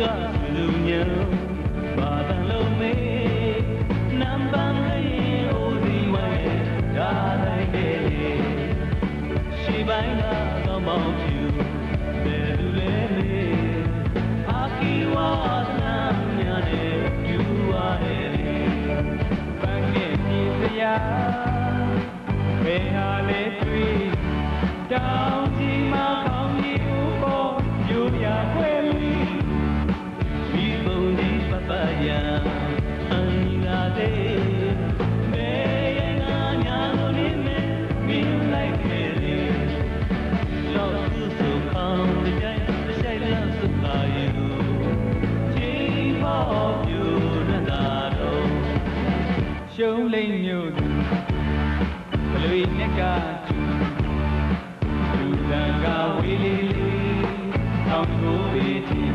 ကလူညံဘာတန်လုံးမေနံပါတ်လေးအိုဒီဝဲဒါလိုက်တယ်ရှိပိုင်းကတော့မောင်ဖြူဘယ်လူလဲမေအာကီဝါနာညာနဲ့ယူပါရဲ့ပန်းရဲ့ပြည်စရာဘယ်ဟာလဲတွေ့တောင်ကြီးမှာကောင်းကြီးဦးပေါ်ယူရခွဲ ရှုံးလိမ့်မြို့သူဘလွေနဲ့ကသူတန်ကဝေးလေးလေးထောင်ကိုဝေးချင်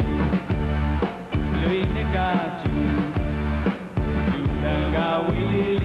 လိမ့်မြို့လူရ